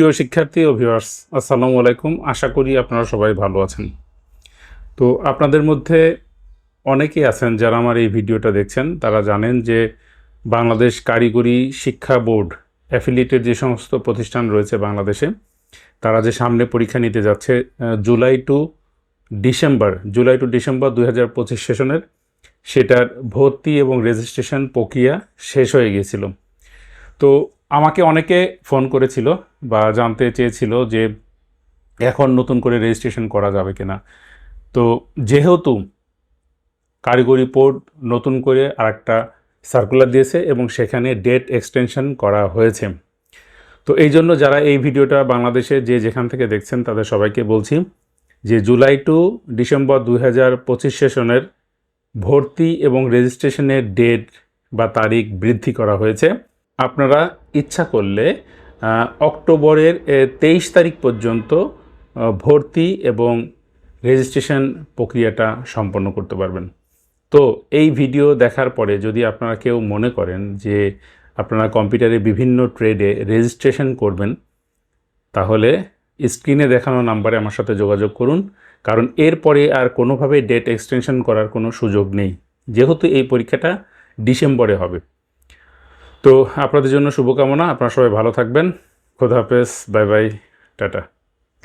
প্রিয় শিক্ষার্থী ও ভিউয়ার্স আসসালামু আলাইকুম। আশা করি আপনারা সবাই ভালো আছেন। তো আপনাদের মধ্যে অনেকেই আছেন যারা আমার এই ভিডিওটা দেখছেন। তারা জানেন যে বাংলাদেশ কারিগরি শিক্ষা বোর্ড অ্যাফিলিয়েটেড যে সমস্ত প্রতিষ্ঠান রয়েছে বাংলাদেশে, তারা যে সামনে পরীক্ষা নিতে যাচ্ছে July to December, July to December দুই হাজার পঁচিশ সেশনের, সেটার ভর্তি এবং রেজিস্ট্রেশন প্রক্রিয়া শেষ হয়ে গিয়েছিল। তো আমাকে অনেকে ফোন করেছিল বা জানতে চেয়েছিল যে এখন নতুন করে রেজিস্ট্রেশন করা যাবে কিনা। তো যেহেতু কারিগরি বোর্ড নতুন করে আরেকটা সার্কুলার দিয়েছে এবং সেখানে ডেট এক্সটেনশন করা হয়েছে। তো এই জন্য যারা এই ভিডিওটা বাংলাদেশে যে যেখান থেকে দেখছেন তাদের সবাইকে বলছি যে জুলাই টু ডিসেম্বর দুই হাজার পঁচিশ সেশনের ভর্তি এবং রেজিস্ট্রেশনের ডেট বা তারিখ বৃদ্ধি করা হয়েছে। আপনারা ইচ্ছা করলে অক্টোবরের তেইশ তারিখ পর্যন্ত ভর্তি এবং রেজিস্ট্রেশন প্রক্রিয়াটা সম্পন্ন করতে পারবেন। তো এই ভিডিও দেখার পরে যদি আপনারা কেউ মনে করেন যে আপনারা কম্পিউটারে বিভিন্ন ট্রেডে রেজিস্ট্রেশন করবেন, তাহলে স্ক্রিনে দেখানো নাম্বারে আমার সাথে যোগাযোগ করুন। কারণ এরপরে আর কোনোভাবে ডেট এক্সটেনশন করার কোনো সুযোগ নেই। যেহেতু এই পরীক্ষাটা ডিসেম্বরে হবে। তো আপনাদের জন্য শুভকামনা। আপনারা সবাই ভালো থাকবেন। খোদা হাফেজ। Bye bye. টাটা।